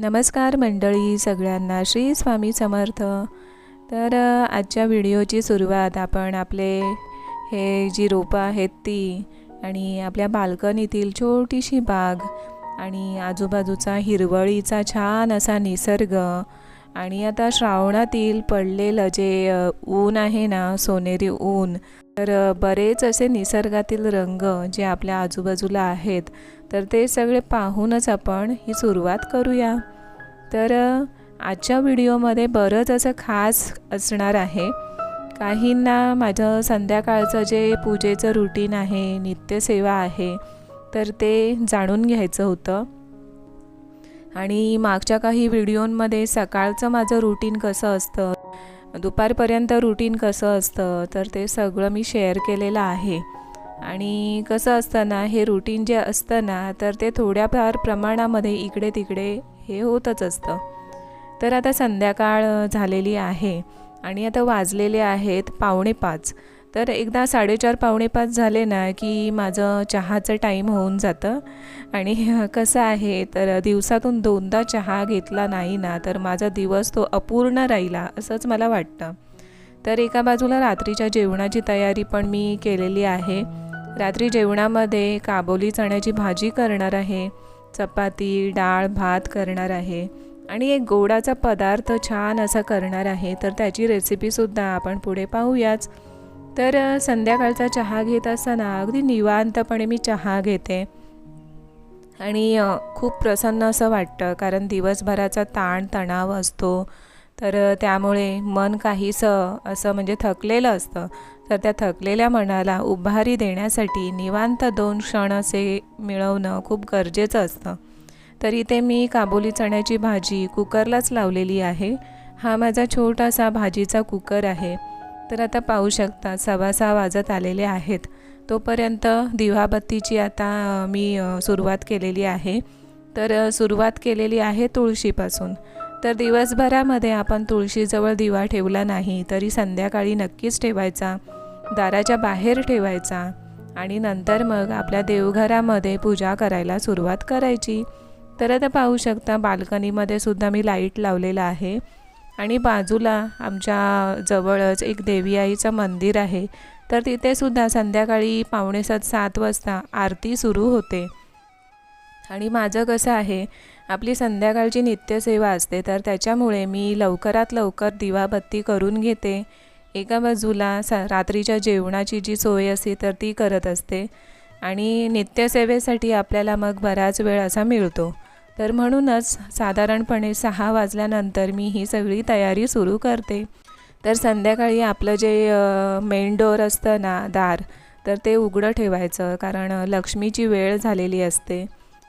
नमस्कार मंडळी सगळ्यांना श्री स्वामी समर्थ. तर आजच्या व्हिडिओची सुरुवात आपण आपले हे जी रोपं आहेत ती आणि आपल्या बाल्कनीतील छोटीशी बाग आणि आजूबाजूचा हिरवळीचा छान असा निसर्ग आणि आता श्रावणातील पडलेलं जे ऊन आहे ना सोनेरी ऊन तर बरेच असे निसर्गातील रंग जे आपल्या आजूबाजूला आहेत तर ते सगळे पाहूनच आपण ही सुरुवात करूया. तर आजच्या व्हिडिओमध्ये बरंच असं खास असणार आहे. काहींना माझं संध्याकाळचं जे पूजेचं रुटीन आहे नित्यसेवा आहे तर ते जाणून घ्यायचं होतं. आणि मागच्या काही व्हिडिओंमध्ये सकाळचं माझं रुटीन कसं असतं दुपारपर्यंत रुटीन कसं असतं तर ते सगळं मी शेअर केलेलं आहे. आणि कसं असतं ना हे रुटीन जे असतं ना तर ते थोड्याफार प्रमाणामध्ये इकडे तिकडे हे होतच असतं. तर आता संध्याकाळ झालेली आहे आणि आता वाजलेले आहेत पावणे पाच तर एकदा साडेचार पावणे पाच झाले ना की माझं चहाचं टाईम होऊन जातं. आणि कसं आहे तर दिवसातून दोनदा चहा घेतला नाही ना तर माझा दिवस तो अपूर्ण राहिला असंच मला वाटतं. तर एका बाजूला रात्रीच्या जेवणाची तयारी पण मी केलेली आहे. रात्री जेवणामध्ये काबोली चण्याची भाजी करणार आहे चपाती डाळ भात करणार आहे आणि एक गोडाचा पदार्थ छान असा करणार आहे. तर त्याची रेसिपीसुद्धा आपण पुढे पाहूयाच. तर संध्याकाळचा चहा घेत असताना अगदी निवांतपणे मी चहा घेते. आणि खूप प्रसन्न असं वाटतं कारण दिवसभराचा ताण तणाव असतो. तर त्यामुळे मन काहीसं असं म्हणजे थकलेलं असतं. तर त्या थकलेल्या मनाला उभारी देण्यासाठी निवांत दोन क्षण असे मिळवणं खूप गरजेचं असतं. तर इथे मी काबुली चण्याची भाजी कुकरलाच लावलेली आहे. हा माझा छोटासा भाजीचा कुकर आहे. तर आता पाहू शकता सव्वा सहा वाजत आलेले आहेत. तोपर्यंत दिवाबत्तीची आता मी सुरुवात केलेली आहे. तर सुरुवात केलेली आहे तुळशीपासून. तर दिवसभरामध्ये आपण तुळशीजवळ दिवा ठेवला नाही तरी संध्याकाळी नक्कीच ठेवायचा दाराच्या बाहेर ठेवायचा आणि नंतर मग आपल्या देवघरामध्ये पूजा करायला सुरुवात करायची. तर आता पाहू शकता बाल्कनीमध्ये सुद्धा मी लाइट लावलेला आहे. आणि बाजूला आमच्या जवळच एक देवी आईचं मंदिर आहे. तर तिथेसुद्धा संध्याकाळी पावणेसात सात वाजता आरती सुरू होते. आणि माझं कसं आहे आपली संध्याकाळची नित्यसेवा असते तर त्याच्यामुळे मी लवकरात लवकर दिवाबत्ती करून घेते. एका बाजूला सा रात्रीच्या जेवणाची जी सोय असते तर ती करत असते. आणि नित्यसेवेसाठी आपल्याला मग बराच वेळ असा मिळतो. तर म्हणूनच साधारणपणे सहा वाजल्यानंतर मी ही सगळी तयारी सुरू करते. तर संध्याकाळी आपलं जे मेन डोअर असतं ना दार तर ते उघडं ठेवायचं कारण लक्ष्मीची वेळ झालेली असते.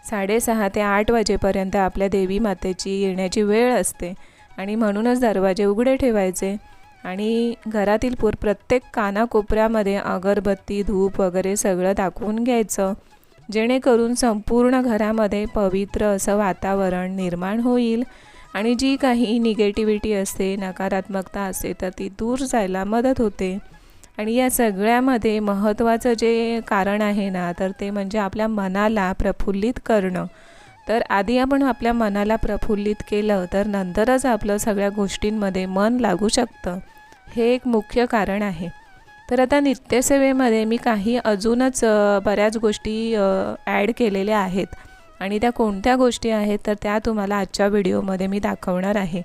साडेसहा ते आठ वाजेपर्यंत आपल्या देवी मातेची येण्याची वेळ असते आणि म्हणूनच दरवाजे उघडे ठेवायचे. आणि घरातील पूर प्रत्येक कानाकोपऱ्यामध्ये अगरबत्ती धूप वगैरे सगळं दाखवून घ्यायचं. जेणेकरून संपूर्ण घरामध्ये पवित्र असं वातावरण निर्माण होईल आणि जी काही निगेटिव्हिटी असते नकारात्मकता असते तर ती दूर जायला मदत होते. आणि या सगळ्यामध्ये महत्त्वाचं जे कारण आहे ना तर ते म्हणजे आपल्या मनाला प्रफुल्लित करणं. तर आधी आपण आपल्या मनाला प्रफुल्लित केलं तर नंतरच आपलं सगळ्या गोष्टींमध्ये मन लागू शकतं. हे एक मुख्य कारण आहे. तर आता नित्यसेवेमध्ये मी काही अजूनच बऱ्याच गोष्टी ॲड केलेल्या आहेत. आणि त्या कोणत्या गोष्टी आहेत तर त्या तुम्हाला आजच्या व्हिडिओमध्ये मी दाखवणार आहे.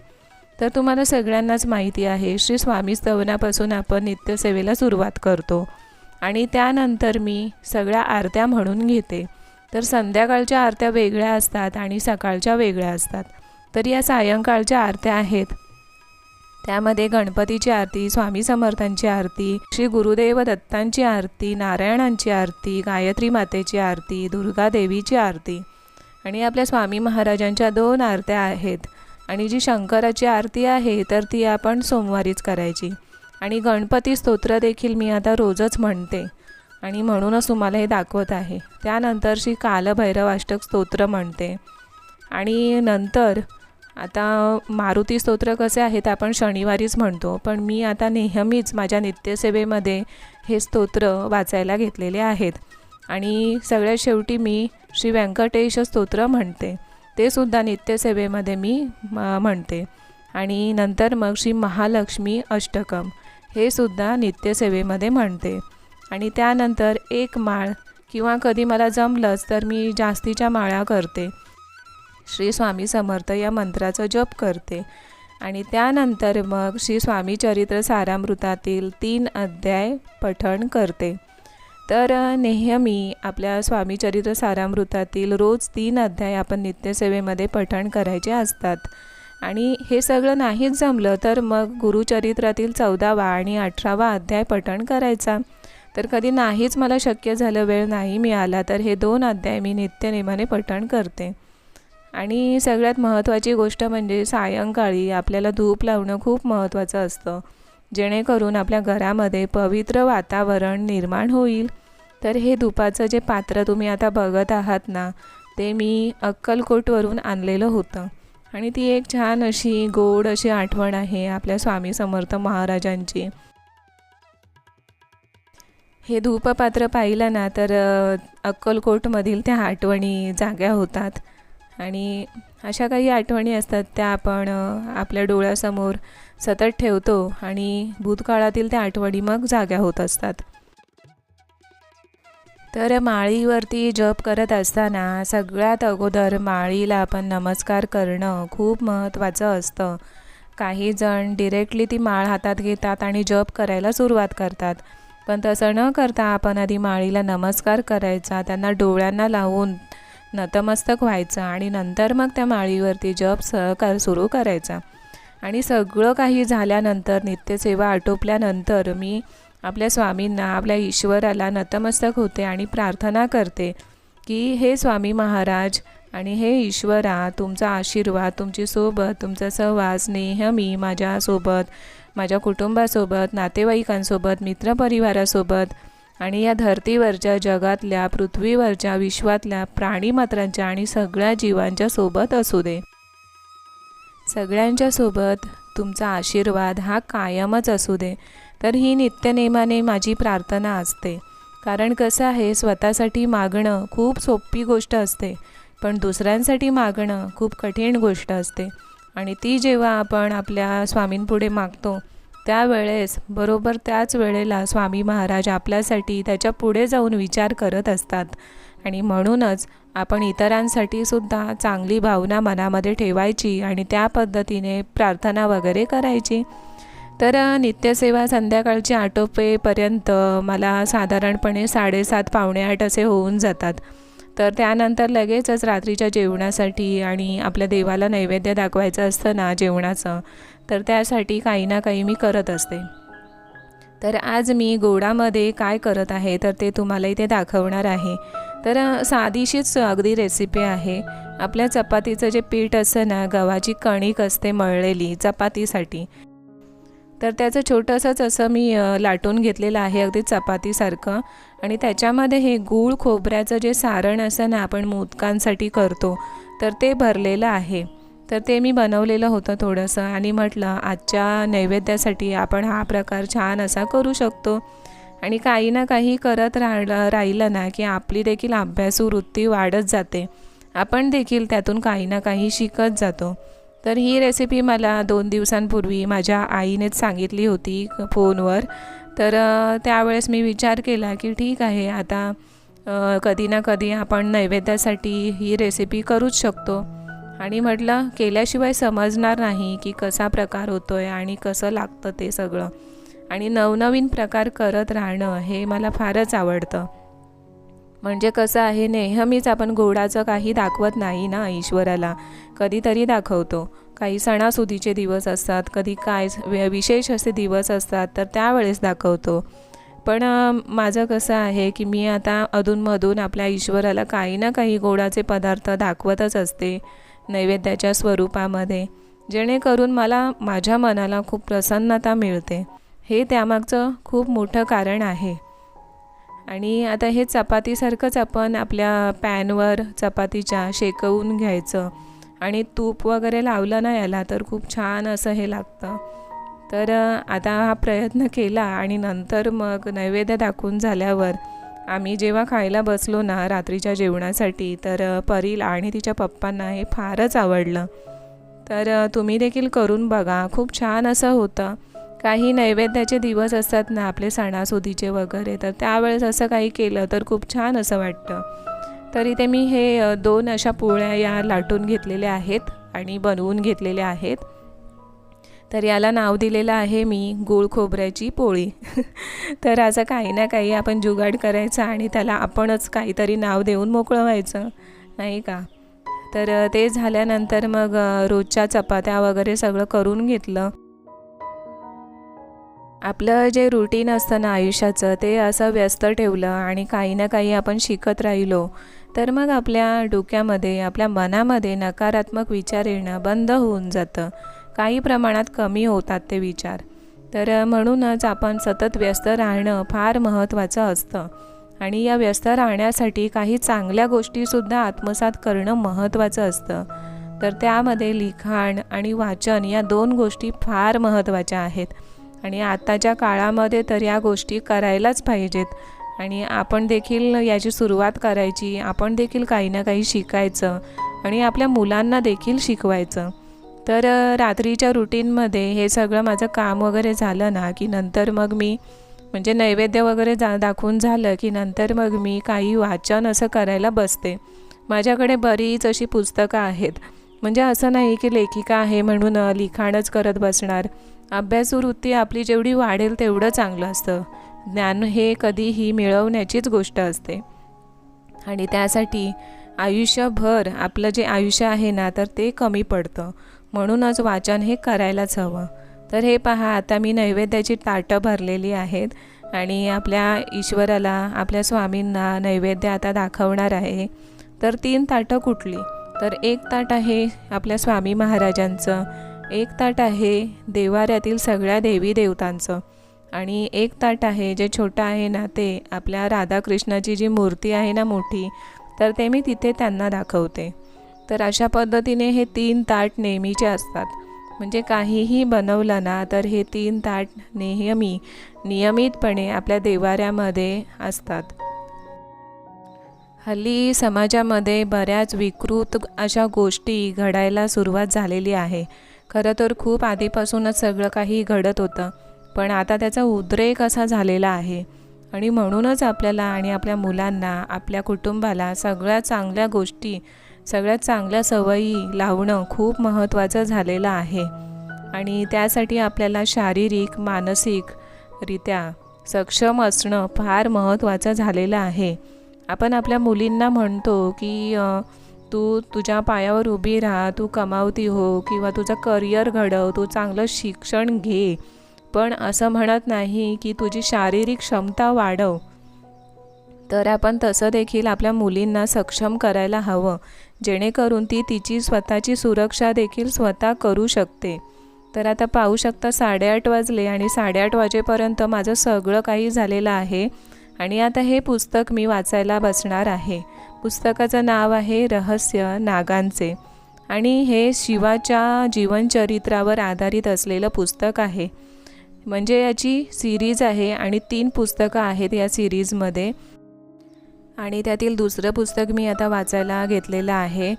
तर तुम्हाला सगळ्यांनाच माहिती आहे श्री स्वामी स्तवनापासून आपण नित्यसेवेला सुरुवात करतो. आणि त्यानंतर मी सगळ्या आरत्या म्हणून घेते. तर संध्याकाळच्या आरत्या वेगळ्या असतात आणि सकाळच्या वेगळ्या असतात. तर या सायंकाळच्या आरत्या आहेत. त्यामध्ये गणपतीची आरती स्वामी समर्थांची आरती श्री गुरुदेव दत्तांची आरती नारायणांची आरती गायत्री मातेची आरती दुर्गा देवीची आरती. आणि आपल्या स्वामी महाराजांच्या दोन आरत्या आहेत. आणि जी शंकराची आरती आहे तर ती आपण सोमवारीच करायची. आणि गणपती स्तोत्र देखील मी आता रोजच म्हणते. आणि म्हणूनच तुम्हाला हे दाखवत आहे. त्यानंतर श्री कालभैरवाष्टक स्तोत्र म्हणते. आणि नंतर आता मारुती स्तोत्र कसे आहेत आपण शनिवारीच म्हणतो पण मी आता नेहमीच माझ्या नित्यसेवेमध्ये हे स्तोत्र वाचायला घेतलेले आहेत. आणि सगळ्यात शेवटी मी श्री व्यंकटेश स्तोत्र म्हणते ते सुद्धा नित्यसेवेमध्ये मी म- म्हणते. आणि नंतर मग श्री महालक्ष्मी अष्टकम हे सुद्धा नित्यसेवेमध्ये म्हणते. आणि त्यानंतर एक माळ किंवा कधी मला जमलंच तर मी जास्तीच्या माळा करते. श्री स्वामी समर्थ या मंत्राचा जप करते. आणि त्यानंतर मग श्री स्वामी चरित्र सारामृतातील तीन अध्याय पठण करते. तर नेहमी आपल्या स्वामी चरित्र सारामृतातील रोज तीन अध्याय आपण नित्यसेवेमध्ये पठण करायचे असतात. आणि हे सगळं नाहीच जमलं तर मग गुरुचरित्रातील चौदावा आणि अठरावा अध्याय पठण करायचा. तर कधी नाहीच मला शक्य झालं वेळ नाही मिळाला तर हे दोन अध्याय मी नित्यनेमाने पठण करते. आणि सगळ्यात महत्त्वाची गोष्ट म्हणजे सायंकाळी आपल्याला धूप लावणं खूप महत्त्वाचं असतं. जेणेकरून आपल्या घरामध्ये पवित्र वातावरण निर्माण होईल. तर हे धुपाचं जे पात्र तुम्ही आता बघत आहात ना ते मी अक्कलकोटवरून आणलेलं होतं. आणि ती एक छान अशी गोड अशी आठवण आहे आपल्या स्वामी समर्थ महाराजांची. हे धूपपात्र पाहिलं ना तर अक्कलकोटमधील त्या आठवणी जाग्या होतात. आणि अशा काही आठवणी असतात त्या आपण आपल्या डोळ्यासमोर सतत ठेवतो आणि भूतकाळातील त्या आठवणी मग जाग्या होत असतात. तर माळीवरती जप करत असताना सगळ्यात अगोदर माळीला आपण नमस्कार करणं खूप महत्त्वाचं असतं. काही जण डिरेक्टली ती माळ हातात घेतात आणि जप करायला सुरुवात करतात. पण तसं न करता आपण आधी माळीला नमस्कार करायचा त्यांना डोळ्यांना लावून नतमस्तक व्हायचं आणि नंतर मग त्या माळीवरती जप सहकार सुरू करायचा. आणि सगळं काही झाल्यानंतर नित्यसेवा आटोपल्यानंतर मी आपल्या स्वामींना आपल्या ईश्वराला नतमस्तक होते आणि प्रार्थना करते की हे स्वामी महाराज आणि हे ईश्वरा तुमचा आशीर्वाद तुमची सोबत तुमचा सहवास नेहमी माझ्यासोबत माझ्या कुटुंबासोबत नातेवाईकांसोबत मित्रपरिवारासोबत आणि या धर्तीवरच्या जगातल्या पृथ्वीवरच्या विश्वातल्या प्राणीमात्रांच्या आणि सगळ्या जीवांच्या सोबत असू दे. सगळ्यांच्या सोबत तुमचा आशीर्वाद हा कायमच असू दे. तर ही नित्यनेमाने माझी प्रार्थना असते. कारण कसं आहे स्वतःसाठी मागणं खूप सोपी गोष्ट असते. पण दुसऱ्यांसाठी मागणं खूप कठीण गोष्ट असते. आणि ती जेव्हा आपण आपल्या स्वामींपुढे मागतो त्यावेळेस बरोबर त्याच वेळेला स्वामी महाराज आपल्यासाठी त्याच्या पुढे जाऊन विचार करत असतात. आणि म्हणूनच आपण इतरांसाठी सुद्धा चांगली भावना मनामध्ये ठेवायची आणि त्या पद्धतीने प्रार्थना वगैरे करायची. तर नित्यसेवा संध्याकाळची आटोपेपर्यंत मला साधारणपणे साडेसात पावणे आठ असे होऊन जातात. तर त्यानंतर लगेचच रात्रीच्या जेवणासाठी आणि आपल्या देवाला नैवेद्य दाखवायचं असतं ना जेवणाचं तर त्यासाठी काही ना काही मी करत असते. तर आज मी गोडामध्ये काय करत आहे तर ते तुम्हाला इथे दाखवणार आहे. तर साधीशीच अगदी रेसिपी आहे. आपल्या चपातीचं जे पीठ असतं ना गव्हाची कणिक असते मळलेली चपातीसाठी तर त्याचं छोटंसंच असं मी लाटून घेतलेलं आहे अगदी चपातीसारखं. आणि त्याच्यामध्ये हे गूळ खोबऱ्याचं जे सारण असं ना आपण मोदकांसाठी करतो तर ते भरलेलं आहे. तर ते मी बनवलेलं होतं थोडंसं आणि म्हटलं आजच्या नैवेद्यासाठी आपण हा प्रकार छान असा करू शकतो. आणि काही ना काही करत राहिलं राहिलं ना की आपली देखील अभ्यासू वृत्ती वाढत जाते. आपण देखील त्यातून काही ना काही शिकत जातो. तर ही रेसिपी मला दोन दिवसांपूर्वी माझ्या आईनेच सांगितली होती फोनवर. तर त्यावेळेस मी विचार केला की ठीक आहे आता कधी ना कधी आपण नैवेद्यासाठी ही रेसिपी करूच शकतो. आणि म्हटलं केल्याशिवाय समजणार नाही की कसा प्रकार होतो आहे आणि कसं लागतं ते सगळं. आणि नवनवीन प्रकार करत राहणं हे मला फारच आवडतं. म्हणजे कसं आहे नेहमीच आपण गोडाचं काही दाखवत नाही ना ईश्वराला. कधीतरी दाखवतो. काही सणासुदीचे दिवस असतात कधी काय विशेष असे दिवस असतात तर त्यावेळेस दाखवतो. पण माझं कसं आहे की मी आता अधूनमधून आपल्या ईश्वराला काही ना काही गोडाचे पदार्थ दाखवतच असते नैवेद्याच्या स्वरूपामध्ये. जेणेकरून मला माझ्या मनाला खूप प्रसन्नता मिळते. हे त्यामागचं खूप मोठं कारण आहे. आणि आता हे चपातीसारखंच आपण आपल्या पॅनवर चपातीच्या शेकवून घ्यायचं. आणि तूप वगैरे लावलं ना याला तर खूप छान असं हे लागतं. तर आता हा प्रयत्न केला आणि नंतर मग नैवेद्य दाखवून झाल्यावर आम्ही जेव्हा खायला बसलो ना रात्रीच्या जेवणासाठी तर परील आणि तिच्या पप्पांना हे फारच आवडलं. तर तुम्ही देखील करून बघा. खूप छान असं होतं. काही नैवेद्याचे दिवस असतात ना आपले सणासुदीचे वगैरे तर त्यावेळेस असं काही केलं तर खूप छान असं वाटतं. तर इथे मी हे दोन अशा पोळ्या या लाटून घेतलेल्या आहेत आणि बनवून घेतलेल्या आहेत. तर याला नाव दिलेलं आहे मी गूळ खोबऱ्याची पोळी. तर असं काही ना काही आपण जुगाड करायचं आणि त्याला आपणच काहीतरी नाव देऊन मोकळं व्हायचं नाही का? तर ते झाल्यानंतर मग रोजच्या चपात्या वगैरे सगळं करून घेतलं. आपलं जे रुटीन असतं ना आयुष्याचं ते असं व्यस्त ठेवलं आणि काही ना काही आपण शिकत राहिलो तर मग आपल्या डोक्यामध्ये आपल्या मनामध्ये नकारात्मक विचार येणं बंद होऊन जातं. काही प्रमाणात कमी होतात ते विचार. तर म्हणूनच आपण सतत व्यस्त राहणं फार महत्त्वाचं असतं. आणि या व्यस्त राहण्यासाठी काही चांगल्या गोष्टीसुद्धा आत्मसात करणं महत्त्वाचं असतं. तर त्यामध्ये लिखाण आणि वाचन या दोन गोष्टी फार महत्त्वाच्या आहेत. आणि आताच्या काळामध्ये तर या गोष्टी करायलाच पाहिजेत. आणि आपण देखील याची सुरुवात करायची आपण देखील काही ना काही शिकायचं आणि आपल्या मुलांना देखील शिकवायचं. तर रात्रीच्या रुटीनमध्ये हे सगळं माझं काम वगैरे झालं ना की नंतर मग मी म्हणजे नैवेद्य वगैरे जा दाखवून झालं की नंतर मग मी काही वाचन असं करायला बसते. माझ्याकडे बरीच अशी पुस्तकं आहेत. म्हणजे असं नाही की लेखिका आहे म्हणून लिखाणच करत बसणार. अभ्यासवृत्ती आपली जेवढी वाढेल तेवढं चांगलं असतं. ज्ञान हे कधीही मिळवण्याचीच गोष्ट असते. आणि त्यासाठी आयुष्यभर आपलं जे आयुष्य आहे ना तर ते कमी पडतं. म्हणूनच वाचन हे करायलाच हवं. तर हे पहा आता मी नैवेद्याची ताटं भरलेली आहेत आणि आपल्या ईश्वराला आपल्या स्वामींना नैवेद्य आता दाखवणार आहे. तर तीन ताटं कुठली? तर एक ताट आहे आपल्या स्वामी महाराजांचं. एक ताट आहे देवाऱ्यातील सगळ्या देवी देवतांचं. आणि एक ताट आहे जे छोटं आहे ना ते आपल्या राधाकृष्णाची जी मूर्ती आहे ना मोठी तर ते मी तिथे त्यांना दाखवते. तर अशा पद्धतीने हे तीन ताट नेहमीचे असतात. म्हणजे काहीही बनवलं ना तर हे तीन ताट नेहमी नियमितपणे आपल्या देवाऱ्यामध्ये असतात. हल्ली समाजामध्ये बऱ्याच विकृत अशा गोष्टी घडायला सुरुवात झालेली आहे. खरं तर खूप आधीपासूनच सगळं काही घडत होतं पण आता त्याचा उद्रेक असा झालेला आहे. आणि म्हणूनच आपल्याला आणि आपल्या मुलांना आपल्या कुटुंबाला सगळ्या चांगल्या गोष्टी सगळ्यात चांगल्या सवयी लावणं खूप महत्त्वाचं झालेलं आहे. आणि त्यासाठी आपल्याला शारीरिक मानसिकरित्या सक्षम असणं फार महत्त्वाचं झालेलं आहे. आपण आपल्या मुलींना म्हणतो की तू तुझ्या पायावर उभी राहा तू कमावती हो किंवा तुझं करिअर घडव तू चांगलं शिक्षण घे. पण असं म्हणत नाही की तुझी शारीरिक क्षमता वाढव. तर आपण तसं देखील आपल्या मुलींना सक्षम करायला हवं जेणेकरून ती तिची स्वतःची सुरक्षा देखील स्वतः करू शकते. तर आता पाहू शकता साडेआठ वाजले आणि साडेआठ वाजेपर्यंत माझं सगळं काही झालेलं आहे आणि आता हे पुस्तक मी वाचायला बसणार आहे. पुस्तकाचं नाव आहे रहस्य नागांचे. आणि हे शिवाच्या जीवनचरित्रावर आधारित असलेलं पुस्तक आहे. म्हणजे याची सिरीज आहे आणि तीन पुस्तकं आहेत या सिरीजमध्ये. आणि त्यातील दुसरं पुस्तक मी आता वाचायला घेतलेलं आहे.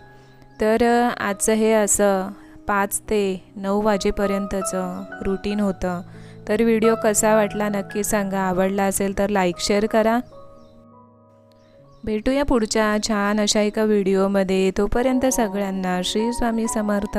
तर आजचं हे असं पाच ते नऊ वाजेपर्यंतचं रुटीन होतं. तर व्हिडिओ कसा वाटला नक्की सांगा. आवडला असेल तर लाईक शेअर करा. भेटूया पुढच्या छान अशा एका व्हिडिओमध्ये. तोपर्यंत सगळ्यांना श्री स्वामी समर्थ.